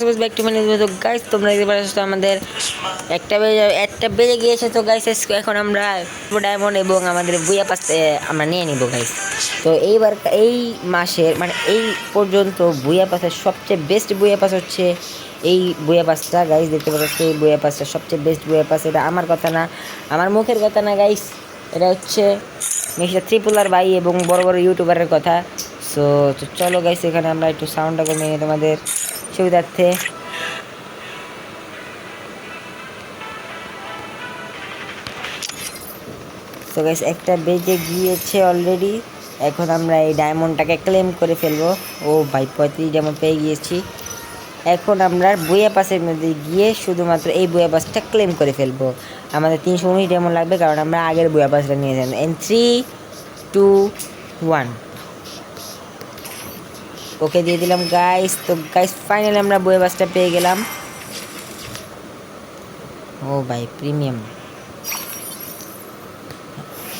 মানে আমাদের একটা বেজে একটা বেজে গিয়েছে তো গাইস এখন আমরা ডায়মন্ড এবং আমাদের আমরা নিয়ে গাইস তো এইবার, এই মাসের মানে এই পর্যন্ত পাসের সবচেয়ে বেস্ট বুয়া পাস হচ্ছে এই বুয়া পাসটা গাইস দেখতে পাচ্ছ এই বুয়া পাসটা সবচেয়ে বেস্ট বুয়া পাস এটা আমার কথা না, আমার মুখের কথা না গাইস এটা হচ্ছে মিস্টার ত্রিপুলার ভাই এবং বড় বড় ইউটিউবারের কথা। সো চলো গাইস এখানে আমরা একটু সাউন্ডটা কমিয়ে তোমাদের। সুবিধার্থে। তো গাইস একটা বেজে গিয়েছে অলরেডি এখন আমরা এই ডায়মন্ডটাকে ক্লেম করে ফেলব। ও ভাই, পঁয়ত্রিশ যেমন পেয়ে গিয়েছি। এখন আমরা বইয়া পাসের মধ্যে গিয়ে শুধুমাত্র এই বইয়া ক্লেম করে ফেলব। আমাদের তিনশো উনিশ যেমন লাগবে, কারণ আমরা আগের বইয়া পাসটা নিয়েছিলাম। N three two one okay দিয়ে দিলাম গাইস তো গাইস ফাইনালি আমরা বইয়া বাসটা পেয়ে গেলাম। ও ভাই প্রিমিয়াম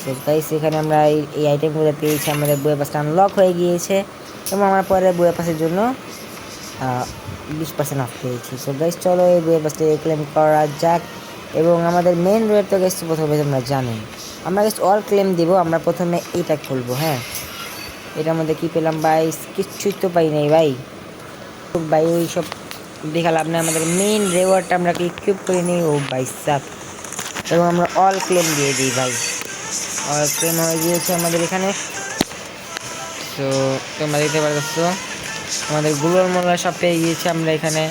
তো গাইস এখানে আমরা এই আইটেমগুলো পেয়েছি। আমাদের বইয়ের বাসটা আনলক হয়ে গিয়েছে এবং আমরা পরে বইয়ের পাসের জন্য বিশ পার্সেন্ট অফ পেয়েছি। সো গাইস চলো এই বইয়ের পাসটা ক্লেম করা যাক। এবং আমাদের মেন রোড তো গাইস প্রথমে তোমরা জানেন আমরা গাইস অল ক্লেম দিব। আমরা প্রথমে এইটা খুলবো হ্যাঁ? এটার মধ্যে কি পেলাম? ভাই, কিচ্ছুই তো পাই নাই, ভাই। ভাই, ওই সব দেখা লাভ নেই আমাদের মেইন রেওয়ার্ডটা আমরা কি ইকুইপ করে নিই? ও ভাই সাপ এবং আমরা অল ক্লেম দিয়ে দিই, ভাই। অল ক্লেম হয়ে গিয়েছে আমাদের এখানে। তো তোমরা দেখতে পারছ আমাদেরগুলোর মোলা সব পেয়ে গিয়েছে আমরা এখানে।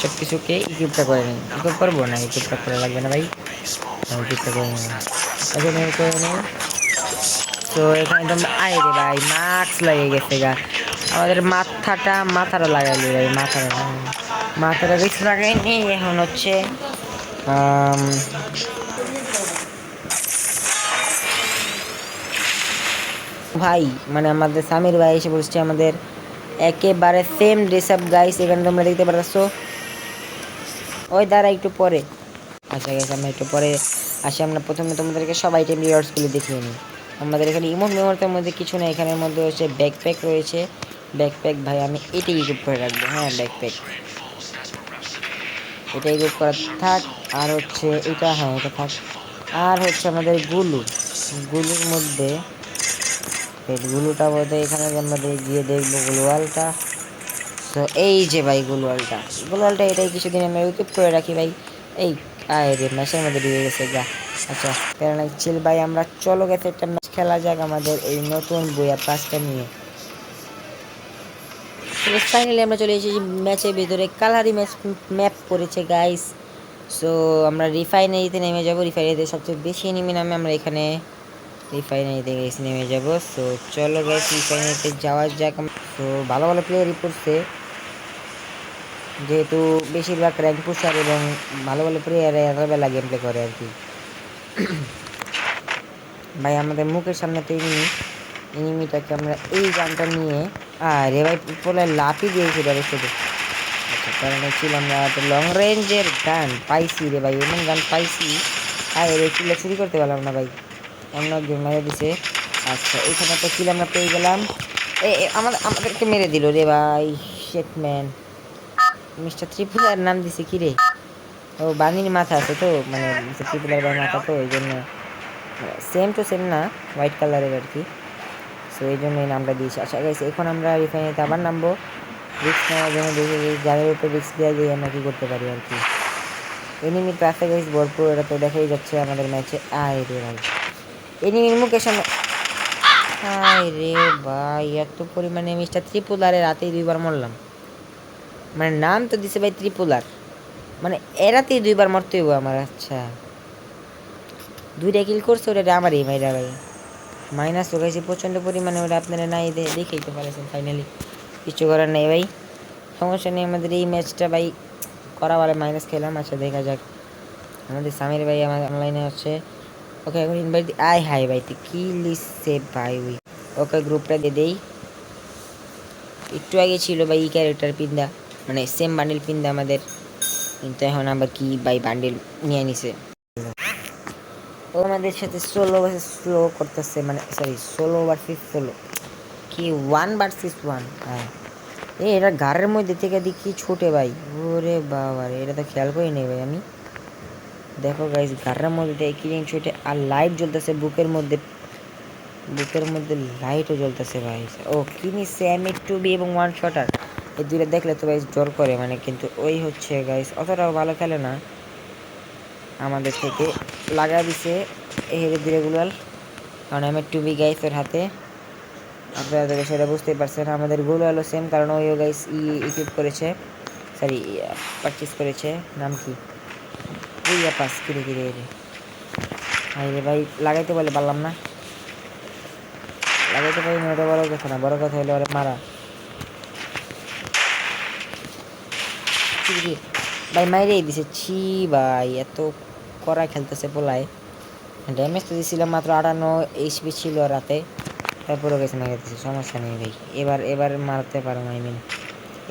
সব কিছুকে ইকুইপটা করে নিই। ইকুইপ করব না? ইকুইপটা করা লাগবে না, ভাই। ইকুইপটা করে নিই করে নিই। তো এখানে তোমরা আয় রে ভাই, মাস্ক লাগিয়ে গেছে গা। আমাদের মাথাটা মাথাটা লাগাইলি ভাই, মাথাটা মাথাটা বেশি লাগাইনি এখন হচ্ছে ভাই মানে আমাদের সামির ভাই এসে বলছে আমাদের একেবারে সেম ড্রেস আপ গাইস এখানে তোমরা দেখতে পারছ ওই দাঁড়া একটু পরে। আচ্ছা গেছে আমরা একটু পরে আসি। আমরা প্রথমে তোমাদেরকে সব আইটেম রিওয়ার্ডসগুলো দেখিয়ে নিই। আমাদের এখানে ইমোট মেমোরিটার মধ্যে কিছু নেই, এখানের মধ্যে হচ্ছে ব্যাকপ্যাক রয়েছে। ব্যাকপ্যাক ভাই, আমি এটাই ইউজ করে রাখব হ্যাঁ ব্যাকপ্যাক এটা ইউজ করা থাক, আর হচ্ছে এটা হ্যাঁ এটা থাক। আর হচ্ছে আমাদের গুলু। গুলুর মধ্যে গুলুটা বোধহয় এখানে আমাদের গিয়ে দেখব গুলওয়ালটা। তো এই যে ভাই গুলওয়ালটা। গুলওয়ালটা এটাই কিছুদিন আমরা ইউটিউব করে রাখি ভাই। এই, আয় রে ম্যাচের মধ্যে ঢুকে গেছে গা আচ্ছা কারণ চিল ভাই, আমরা চলো গেছে একটা খেলা যাক আমাদের এই নতুন বইয়া পাঁচটা নিয়ে। ফাইনালি আমরা চলে এসেছি ম্যাচের ভিতরে। কালারি ম্যাচ ম্যাপ করেছে গাইস সো আমরা রিফাইনারিতে নেমে যাব। রিফাইনারিতে সবচেয়ে বেশি এনিমি নামে আমরা এখানে রিফাইনারিতে গাইস নেমে যাব। সো চলো গাইস রিফাইনারিতে যাওয়া যাক। তো ভালো ভালো প্লেয়ারই পড়ছে যেহেতু বেশিরভাগ র্যাঙ্ক পুষার এবং ভালো ভালো প্লেয়ার এতবেলা গেম প্লে করে আর কি। ভাই, আমাদের মুখের সামনে তো এনিমি এনিমিটাকে আমরা এই গানটা নিয়ে, আরে ভাই বলে লাফি দিয়েছি রে শুধু। আচ্ছা কারণ ছিল আমরা লং রেঞ্জের গান পাইছি রে ভাই, এমন গান পাইছি, আর রে কিলে চুরি করতে পারলাম না ভাই। অন্য একজন মেরে দিছে। আচ্ছা এখানে তো কিল আমরা পেয়ে গেলাম। এ আমাদের, আমাদেরকে মেরে দিল রে ভাই শেট ম্যান মিস্টার ত্রিপুরার নাম দিছে কি রে? ও বানির মাথা আছে তো মানে ত্রিপুরার মাথা তো, ওই জন্য। সেম টু সেম না হোয়াইট কালারের আর কি। সো এই জন্য নামটা দিয়েছি। আচ্ছা গাইস এখন আমরা রিফাইনারিতে আবার নামবো। রিক্স নেওয়ার জন্য দেখি যাদের উপর রিক্স দেওয়া যায়, আমরা কী করতে পারি আর কি? এনিমি ট্রাফিক গাইস ভরপুর, এটা তো দেখাই যাচ্ছে আমাদের ম্যাচে আয় রে ভাই। এনিমির মুখের সামনে আয় রে ভাই, এত পরিমাণে মিস্টার ত্রিপুলারে রাতেই দুইবার মরলাম। মানে নাম তো দিছে ভাই ত্রিপুলার। মানে এরাতেই দুইবার মরতে হইব আমার আচ্ছা। দুইটা কিল করছে ওটা আমারই মাইরা ভাই মাইনাস হয়ে গেছে প্রচণ্ড পরিমাণে ওটা আপনারা নাই দেখেই তো পারেছেন ফাইনালি কিছু করার নেই ভাই। সমস্যা নেই, আমাদের এই ম্যাচটা ভাই, করা বলে মাইনাস খেলাম আচ্ছা দেখা যাক। আমাদের সামির ভাই আমার অনলাইনে আছে। ওকে, এখন ইনভাইট আয় হাই ভাই, তুই কি লিখছে ভাই ওই? ওকে গ্রুপটা দিয়ে দেই। একটু আগে ছিল ভাই এই ক্যারেক্টার পিন্দা মানে সেম বান্ডিল পিন্দা আমাদের। কিন্তু এখন আবার কি ভাই বান্ডিল নিয়ে নিছে? আমাদের সাথে সোলো ভার্সেস স্লো করতেছে মানে সরি সোলো ভার্সেস সোলো কি ওয়ান ভার্সেস ওয়ান হ্যাঁ। এ এটা গাড়ের মধ্যে থেকে দেখি ছোটে ভাই। ওরে বাবা রে, এটা তো খেয়াল করি নেই ভাই আমি। দেখো গাইস গাড়ের মধ্যে থেকে কি জিনিস ছোটে, আর লাইট জ্বলতেছে বুকের মধ্যে বুকের মধ্যে লাইটও জ্বলতেছে ভাই। ও, কি নিচ্ছে এম টু বি এবং ওয়ান শটার এই দুইটা দেখলে তো ভাই জোর করে মানে কিন্তু ওই হচ্ছে গাইস অতটাও ভালো খেলে না। আমাদের থেকে লাগা দিছে হেরে দিরেগুলো কারণ আমি টু বি গাইস ওর হাতে। আপনারা সেটা বুঝতেই পারছেন, আমাদের গোল সেম কারণ ওইও গাইস ইকুইপ করেছে। সরি পারচেস করেছে। নাম কি? পাস কিরে কিরে রে ভাই রে ভাই, লাগাইতে বলে পারলাম না। লাগাইতে পারি না ওটা বড় কথা না, বড় কথা হলো ওরে মারা। ভাই, মাইরেই দিছে। ছি, ভাই, এত করা খেলতেছে পোলায়। ড্যামেজ তো দিয়েছিলাম মাত্র আটান্ন এইচপি ছিল রাতে। তারপরে গেছে মেরে দিচ্ছে সমস্যা নেই ভাই। এবার এবার মারতে পারো আই মিন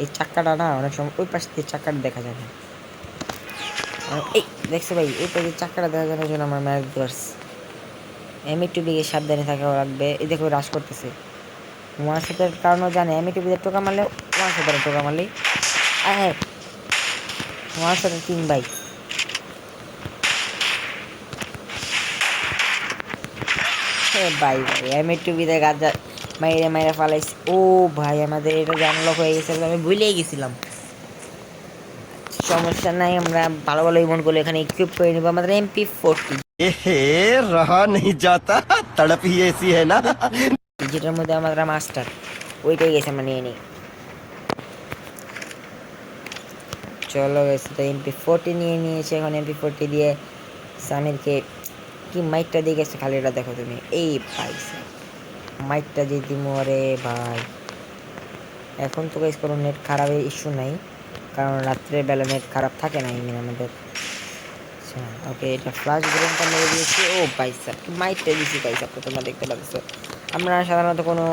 এই চাক্কাটা না, অনেক সময় ওই পাশ থেকে চাক্কাটা দেখা যাবে। এই, দেখছ ভাই, এই পাশে চাক্কাটা দেখা যায় না জন্য আমার ম্যাচ এমনি টু বিকে সাবধানে থাকা লাগবে। এই দেখো রাশ করতেছে। ওয়ান শটের কারণও জানে টু বিতে টোকা মারলে ওয়ান শটের টোকা মারলেই হ্যাঁ ওয়ান শটের তিন ভাই। ভাই ভাই আমি একটু বিদায় গাছ মাইরে মাইরে ফালাইছি। ও ভাই আমাদের এটা জানলক হয়ে গেছে আমি ভুলে গেছিলাম। সমস্যা নাই আমরা ভালো ভালো ইমন করলে এখানে ইকুইপ করে নেব আমাদের এমপি ফোরটি রহা নেই যাতা তড়প এসি হ্যাঁ না। যেটার মধ্যে আমাদের মাস্টার ওইটাই গেছে আমরা নিয়ে নিই। চলো গেছে তো এমপি ফোরটি নিয়ে নিয়েছে এখন এমপি ফোরটি দিয়ে সামিরকে কি মাইকটা দিয়ে গেছে খালি এটা দেখো তুমি? এই পাইছে। মাইকটা যে দিমু, আরে ভাই। এখন তো গাইস কোনো নেট খারাপের ইস্যু নাই, কারণ রাত্রের বেলা নেট খারাপ থাকে না এমনি আমাদের। আচ্ছা ওকে এটা ফ্লাশ গ্রেনটা মেরে দিয়েছি। ও পাইসা মাইকটা দিয়েছি পাইসা তো তোমরা দেখতে পাচ্ছ। আমরা সাধারণত কোনো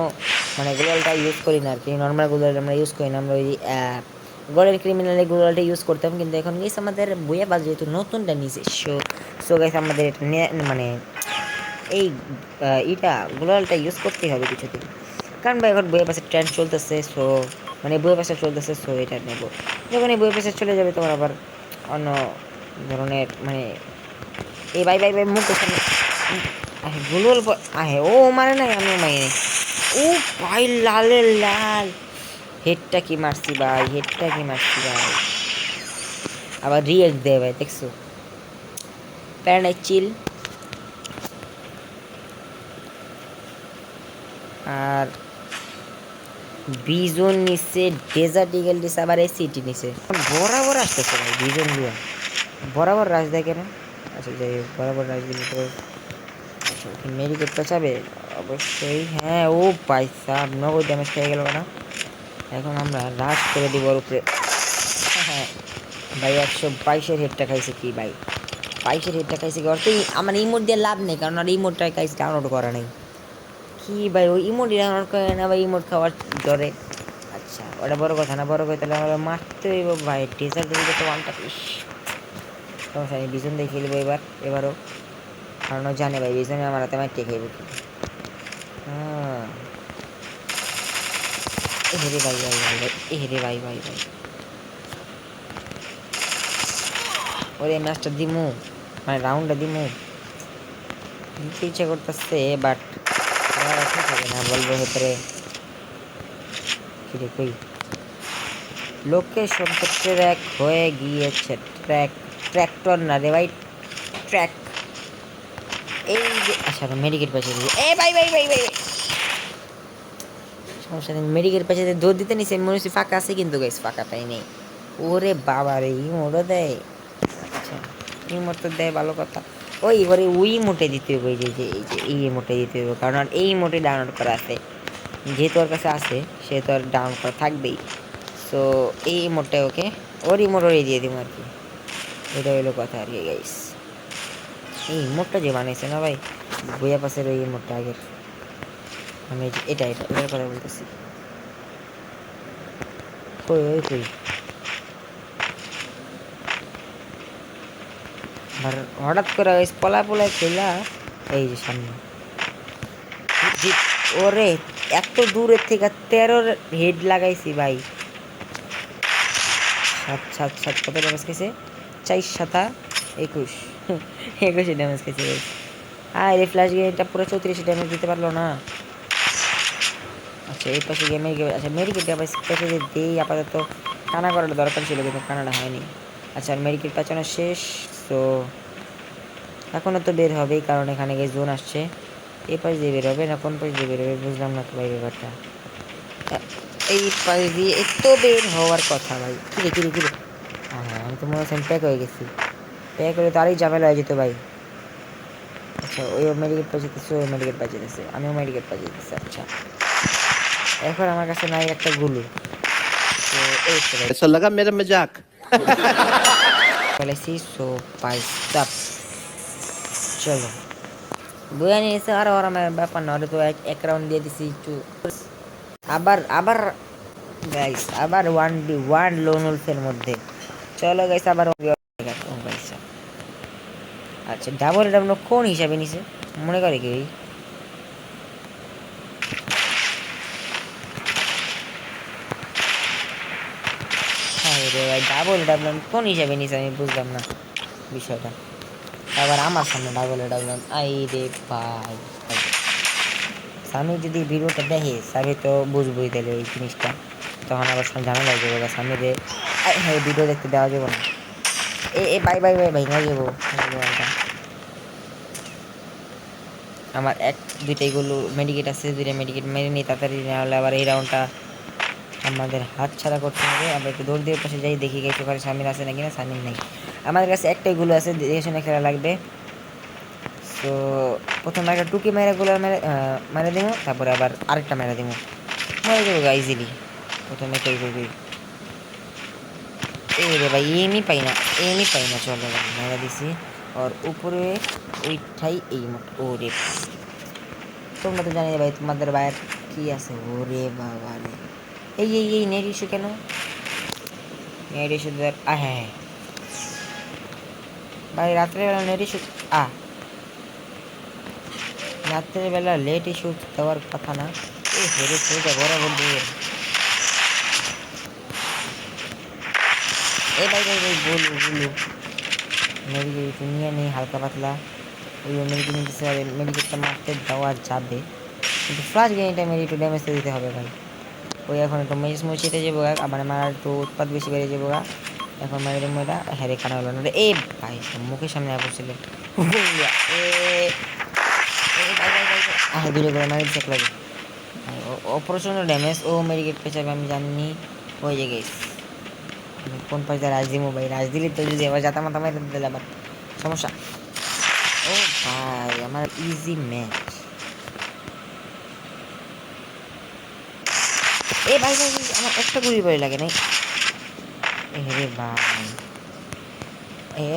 মানে গুগলটা ইউজ করি না আর কি নর্মাল গুগল আমরা ইউজ করি না, আমরা ওই গলের ক্রিমিনালের গুগলটা ইউজ করতাম কিন্তু এখন গেছে আমাদের বইয়ে বাজ যেহেতু নতুনটা নিয়েছে সো গেছে আমাদের মানে এই ইটা গুগলটা ইউজ করতেই হবে কিছুদিন। কারণ ভাই এখন বইয়ের পাশে ট্রেন্ড চলতেছে সো মানে বইয়ের পাশে চলতেছে সো এটা নেব। যখন এই বইয়ের পাশে চলে যাবে তোমার আবার অন্য ধরনের মানে এই বাই বাই বাই মুখ আহে গুলুল আহে, ও মানে নাই আমি মারি ও ভাই লালের লাল। হেডটা কি মারছি ভাই? হেডটা কি মারছি ভাই? আবার রিয়েক্ট দেয় ভাই, দেখছ? প্যারানাই চিল। আর বিজন নিচ্ছে ডেজার্ট ইগেল নিচ্ছে আবার এই সিটি নিচ্ছে বরাবর আসতেছে ভাই, বিজন দিয়ে বরাবর রাজ দেয় কেন আচ্ছা যাই হোক, বরাবর রাজ দিলে তো আচ্ছা মেডিকেট পেঁচাবে অবশ্যই হ্যাঁ ও পয়সা নগদ ড্যামেজ খেয়ে গেল না এখন আমরা রাশ করে দিব ওর উপরে। হ্যাঁ ভাই, একশো বাইশের হেডটা খাইছে কি ভাই? বাইশের হেডটা খাইছে কি? অর্থ আমার ইমোট দিয়ে লাভ নেই, কারণ আর ইমোটটা খাইছে ডাউনলোড করা নেই। কি ভাই, ওই ইমোট ডাউনলোড করে না ভাই ইমোট খাওয়ার জ্বরে আচ্ছা ওটা বড় কথা না, বড় কথা, তাহলে আমরা মারতে হইব ভাই। টিচার দিকে তো ওয়ানটা ইস। সমস্যা নেই, বিজন দিয়ে খেলব এবার, এবারও। কারণ জানে ভাই বিজনে আমার হাতে মারতে খাইব কি? হ্যাঁ। এ ভাই ভাই ভাই ভাই এ ভাই ভাই ভাই। ওরে ম্যাচটা দিমু মানে রাউন্ডটা দিমু। দিতে ইচ্ছা করতেছে বাট হবে না, বলব ভেতরে। কিরে কই? তো ট্র্যাক হয়ে গিয়েছে ট্র্যাক ট্র্যাক্টর না রে ভাই ট্র্যাক এই যে আচ্ছা মেডিকেল পেছে এ ভাই ভাই ভাই ভাই। সমস্যা নেই। মেডিকেল পেছে দৌড় দিতে নিছে মনে হচ্ছে ফাঁকা আছে কিন্তু গাইস ফাঁকা পাই নেই। ওরে বাবা রে ই মোড়ও দেয়। আচ্ছা ই মোট তো দেয়, ভালো কথা। ওই এবারে ওই মোটে দিতে হবে যে যে, এই যে, এই মোটে দিতে হবে, কারণ আর এই মোটে ডাউনলোড করা আছে। যেহেতু ওর কাছে আছে সে তো আর ডাউন করা থাকবেই। সো এই মোটটা ওকে, ওর ইমোট ওরই দিয়ে দিব আর কি। এটা হলো কথা আর কি গাইস এই ইমোটটা যে বানাইছে না ভাই, বইয়া পাশের ওই ইমোটটা আগের। আমি এটা এটা কথা বলতেছি। কই, ওই কই? আর হঠাৎ করে ওই পলা এই যে সামনে। ওরে, এত দূরের থেকে তেরোর হেড লাগাইছি ভাই। সাত সাত সাত, কত ড্যামেজ খেয়েছে? সাতা একুশ। একুশে ড্যামেজ খেয়েছে আর এই ফ্ল্যাশ গেমটা পুরো চৌত্রিশে ড্যামেজ দিতে পারল না। আচ্ছা এই পাশে গেমে আচ্ছা মেডিকেটটা আবার পেছনে দিয়ে দিই, আপাতত কানা করার দরকার ছিল, কিন্তু কানাটা হয়নি। আচ্ছা আর মেডিকেট পেছনে শেষ তো এখনও তো বের হবেই কারণ এখানে গিয়ে জোন আসছে। এই পাশ দিয়ে বের হবে না, কোন পাশ দিয়ে বের হবে বুঝলাম না তো ভাই ব্যাপারটা। এই পাশ দিয়ে এত বের হওয়ার কথা ভাই। কিরে কিরে কিরে হ্যাঁ আমি তো মনে হচ্ছে প্যাক হয়ে গেছি। প্যাক হলে তো আরই ঝামেলা হয়ে যেত ভাই। আচ্ছা ওই মেডিকেট পাই যেতেছে ওই মেডিকেট পাই যেতেছে আমিও মেডিকেট পাই যেতেছি আচ্ছা। এখন আমার কাছে নাই একটা গুলু। তো চলো। বয়ে নিয়েছে আর আমার ব্যাপার না তো এক রাউন্ড দিয়ে দিছি একটু। আবার আবার গাইস আবার ওয়ান বি ওয়ান লোন উলফের মধ্যে। চলো গাইস আবার আচ্ছা ডাবল ডাবল কোন হিসাবে নিছে? মনে করে কি? রে ভাই ডাবল ডাবল কোন হিসাবে নিছে আমি বুঝলাম না বিষয়টা। আবার আমার সামনে ডাবল ডাবল আই রে ভাই। স্বামী যদি ভিডিওটা দেখে, স্বামী তো বুঝবই তাহলে এই জিনিসটা। তখন আবার সঙ্গে ঝামেলা হয়ে যাবে। স্বামী রে হ্যাঁ ভিডিও দেখতে দেওয়া যাবে না। এ এ, বাই বাই বাই না যাব। আমার এক, দুইটাই গুলো মেডিকেট আছে, দুইটা মেডিকেট মেরে নিই তাড়াতাড়ি না হলে আবার এই রাউন্ডটা আমাদের হাত ছাড়া করতে হবে। আমরা একটু দৌড় দিয়ে পাশে যাই, দেখি গেছে ওখানে সামিল আছে নাকি না, সামিল নেই। আমাদের কাছে একটাই গুলো আছে, দেখে শুনে খেলা লাগবে। তো প্রথমে একটা টুকি মেরে গুলো মেরে মেরে দিব, তারপরে আবার আরেকটা মেরে দিব। মরে গা ইজিলি প্রথমে এটাই করবি এই রে ভাই এমই পাই না এমই পাই না, চলো মেরে দিছি। আর উপরে ওইটাই এই মত ওরে তোমরা তো জানি ভাই, তোমাদের বাইরে কি আছে? ওরে বাবা রে। এই এই এই নেট ইস্যু কেন? নেট ইস্যু দেখ আ হ্যাঁ হ্যাঁ। ভাই, রাত্রেবেলা নেট ইস্যু আ। রাত্রেবেলা লেট ইস্যু দেওয়ার কথা না। এই হেরে ছেলেটা বরাবর দিয়ে এই ভাই ভাই ভাই, বলু বলু। মেডিকেল নিয়ে নেই, হালকা পাতলা। ওই মেডিকেল নিতে মেডিকেলটা মারতে দেওয়া যাবে। কিন্তু গেমটা মেরে একটু ড্যামেজ দিতে হবে, ভাই। ওই এখন একটু মেজ মুছিতে যাব আবার আমার একটু উৎপাদ বেশি বেড়ে যাব এখন মেরে দেবো এটা হ্যারে কানা হলো না এ ভাই মুখের সামনে আহ দূরে করে মারি চেক লাগে ও ড্যামেজ ও মেডিকেট পেছাবে, আমি জানি। ওই যে গেছ কোন পাশে রাজ দিমো ভাই? রাজ দিলে তো যদি আবার যাতা মাথা মারি দিলে আবার। সমস্যা। ও ভাই, আমার ইজি ম্যাচ এ, ভাই ভাই আমার একটা গুলি বাড়ি লাগে নাই। এ ভাই। এ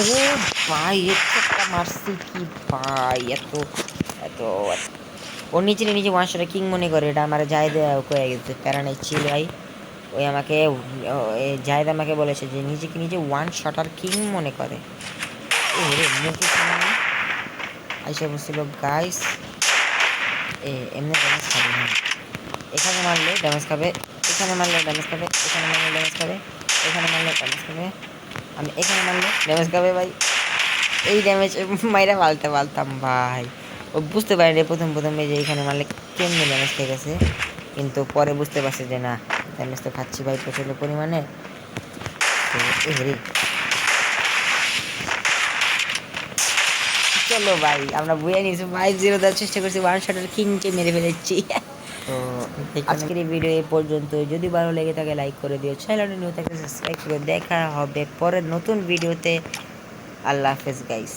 ও ভাই একটা মারছি কি ভাই, এত এত ও নিচে নিচে ওয়ান শটে কিং মনে করে, এটা আমার জায়দা কয়ে গেছে প্যারা নেই ছিল ভাই। ওই আমাকে জায়দ আমাকে বলেছে যে নিজেকে নিজে ওয়ান শটার কিং মনে করে। এ রে মুখে আইসা বসছিল গাইস এমনি খাবে না এখানে মারলে ড্যামেজ খাবে, এখানে মারলে ড্যামেজ খাবে, এখানে মারলে ড্যামেজ খাবে, এখানে মারলে ড্যামেজ খাবে। আমি এখানে মারলে ড্যামেজ খাবে ভাই। এই ড্যামেজ মাইরা পাল্টে পাল্টাম ভাই। ও বুঝতে পারি রে প্রথম প্রথমে যে এখানে মারলে কেমনি ড্যামেজ খেয়ে গেছে। কিন্তু পরে বুঝতে পারছে যে না ড্যামেজ তো খাচ্ছি ভাই প্রচণ্ড পরিমাণে। এই চলো ভাই, আমরা বইয়ে নিয়েছি। ফাইভ জিরো দেওয়ার চেষ্টা করছি। ওয়ান শটের কিংকে মেরে ফেলেছি। তো আজকের এই ভিডিও এই পর্যন্ত যদি ভালো লেগে থাকে লাইক করে দিও। চ্যানেলটি নিউ থাকে সাবস্ক্রাইব করে দেখা হবে পরের নতুন ভিডিওতে আল্লাহ হাফেজ গাইস